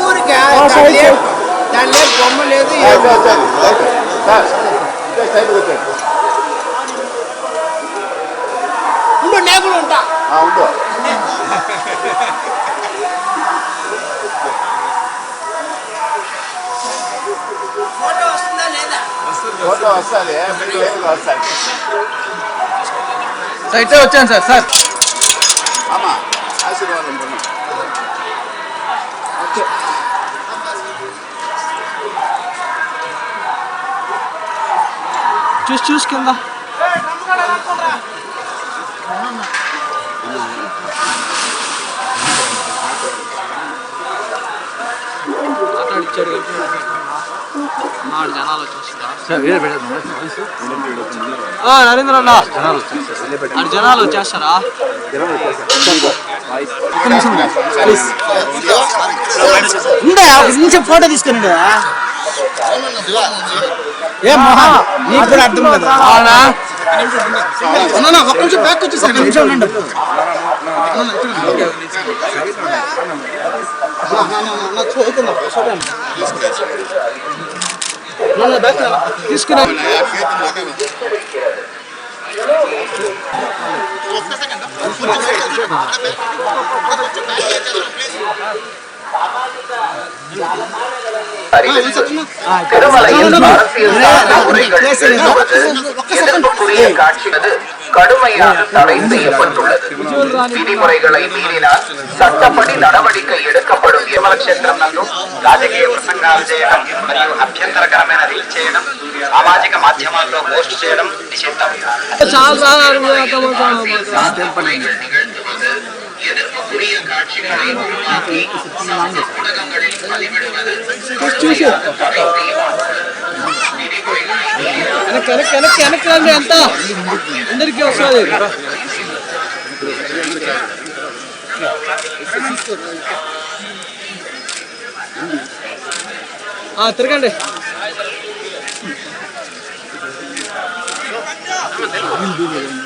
ఊరికే దాని బొమ్మ లేదు. ఉండు నేను ఉంటా. ఉండు. ఫోటో వస్తుందా లేదా? ఫోటో వస్తుంది. వస్తుంది. సార్ ఇట్టే వచ్చాను సార్ సార్. అమ్మా. చూసి చూసి కింద నరేంద్ర అన్న. జనాలు వచ్చేస్తారా. ఉండే. ఫోటో తీసుకుని ఏం మహా నీకు కూడా అర్థం కదా? అవునా? అన్న ఒక్క నిమిషం బ్యాక్ వచ్చేసి నిమిషం ఉండండి. తీసుకురా திருமலையில் அரசியல் சார்ந்த உரைகள் நிகழ்த்துவது எதிர்ப்புக்குரிய காட்சியது கடுமையாக தடை செய்யப்பட்டுள்ளது விதிமுறைகளை மீறினால் సట్టపడి நடவடிக்கை எடுக்கப்படும் యమనక్షత్రం నందు రాజకీయ ప్రసంగాలు చేయడం మరియు అభ్యంతరకరమైన రీల్ చేయడం సామాజిక మాధ్యమాల్లో పోస్ట్ చేయడం నిషిద్ధం നൽകിയത് ఎంత అందరికీ వస్తుంది తిరగండి Thank.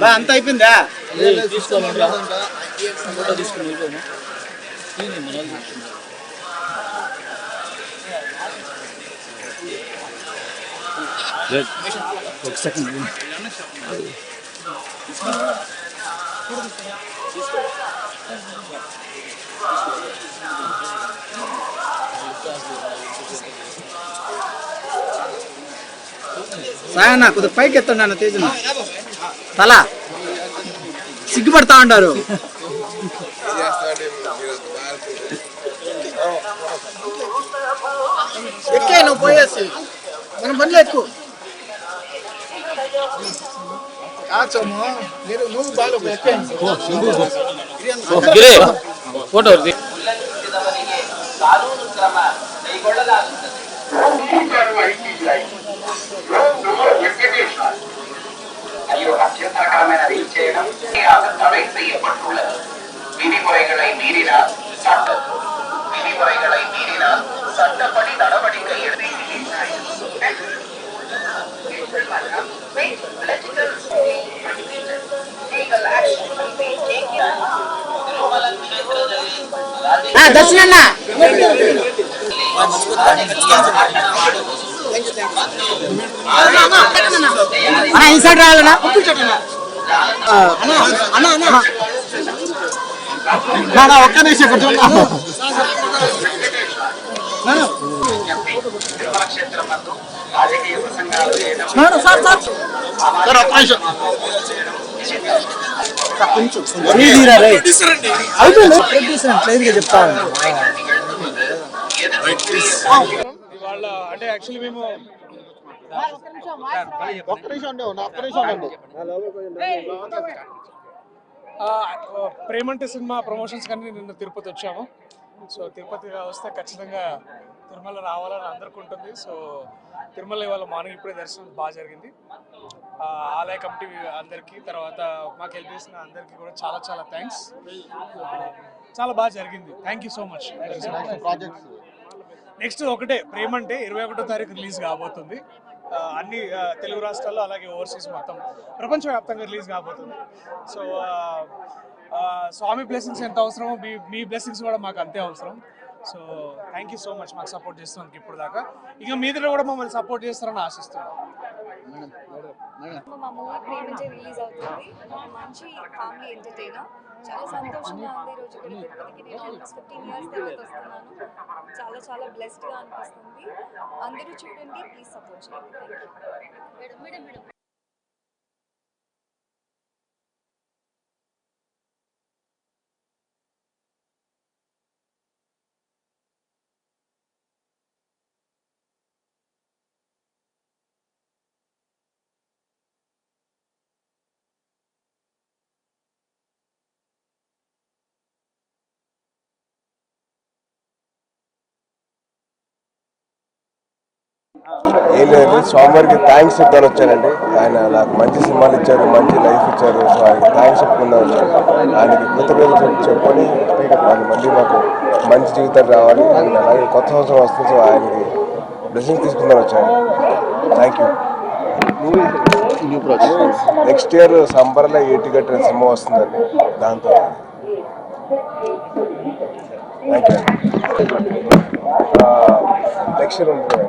బా అంత అయిపోయిందా? ఒక సెకండ్ సాయన్న కొద్దిగా పైకి ఎత్తండి అన్న తేజన. తల సిగ్గుపడతా ఉంటారు ఎక్కే నువ్వు పోయేసి మనం బండ్లో ఎక్కువ మీరు నువ్వు బాగా ఎక్కాను ఫోటో ಕಾನೂನು ಕ್ರಮ விதிமுறைகளை மீறினால் சட்டம். விதிமுறைகளை மீறினால் சட்டப்படி நடவடிக்கை எடுத்து దర్శనన్నా ఇన్సైడ్ రావాలన్నా ఒక్క నిమిషం చేయడం సార్ సార్. సార్ ఒక్క నిమిషం. గా చెప్తాను వాళ్ళ అంటే యాక్చువల్లీ మేము ఒక్క నిమిషం ఒక్క నిమిషం ఉండండి ఆ, ప్రేమంటే సినిమా ప్రమోషన్స్ కానీ నిన్న తిరుపతి వచ్చాము. సో తిరుపతి వస్తే ఖచ్చితంగా తిరుమల రావాలని అందరికీ ఉంటుంది. సో తిరుమల ఇవాళ మార్నింగ్ ఇప్పుడే దర్శనం బాగా జరిగింది. ఆ, ఆలయ కమిటీ అందరికీ తర్వాత మాకు హెల్ప్ చేసిన అందరికీ కూడా చాలా చాలా థ్యాంక్స్ చాలా బాగా జరిగింది. Thank you so much next ఒకటే ప్రేమ అంటే ఇరవై ఒకటో తారీఖు రిలీజ్ కాబోతుంది. అన్ని తెలుగు రాష్ట్రాల్లో అలాగే ఓవర్సీస్ మొత్తం ప్రపంచవ్యాప్తంగా రిలీజ్ కాబోతుంది. సో ఆ, ఆ, స్వామి బ్లెస్సింగ్స్ ఎంత అవసరమో మీ మీ బ్లెస్సింగ్స్ కూడా మాకు అంతే అవసరం. So thank you so much మాకు సపోర్ట్ చేస్తున్నందుకు ఇప్పుడు దాకా ఇక మీదలో కూడా మమ్మల్ని సపోర్ట్ చేస్తారని ఆశిస్తున్నాం. మా మూవీ ప్రేమించే రిలీజ్ అవుతుంది. మంచి ఫ్యామిలీ ఎంటర్టైనర్ చాలా సంతోషంగా ఉంది ఈ రోజు ఇక్కడ తిరుపతికి నేను ఆల్మోస్ట్ ఫిఫ్టీన్ ఇయర్స్ తర్వాత వస్తున్నాను చాలా చాలా బ్లెస్డ్గా అనిపిస్తుంది. అందరూ చూడండి ప్లీజ్ సపోర్ట్ చేయండి. థ్యాంక్ యూ ఏం లేదు. స్వామివారికి థ్యాంక్స్ చెప్తాను వచ్చానండి. ఆయన నాకు మంచి సినిమాలు ఇచ్చారు మంచి లైఫ్ ఇచ్చారు. సో ఆయనకి థ్యాంక్స్ చెప్పుకుందాం వచ్చాను. ఆయనకి కృతజ్ఞతలు చెప్పుకొని ఆయన మళ్ళీ మాకు మంచి జీవితం రావాలి. ఆయన అలాగే కొత్త సంవత్సరం వస్తుంది. సో ఆయనకి బ్లెస్సింగ్ తీసుకుందాం వచ్చాను. థ్యాంక్ యూ నెక్స్ట్ ఇయర్ సంబర్లో ఏటి గట్టిన సినిమా వస్తుందండి. దాంతో. థ్యాంక్ యూ నెక్స్ట్ ఇయర్ ఉంటుంది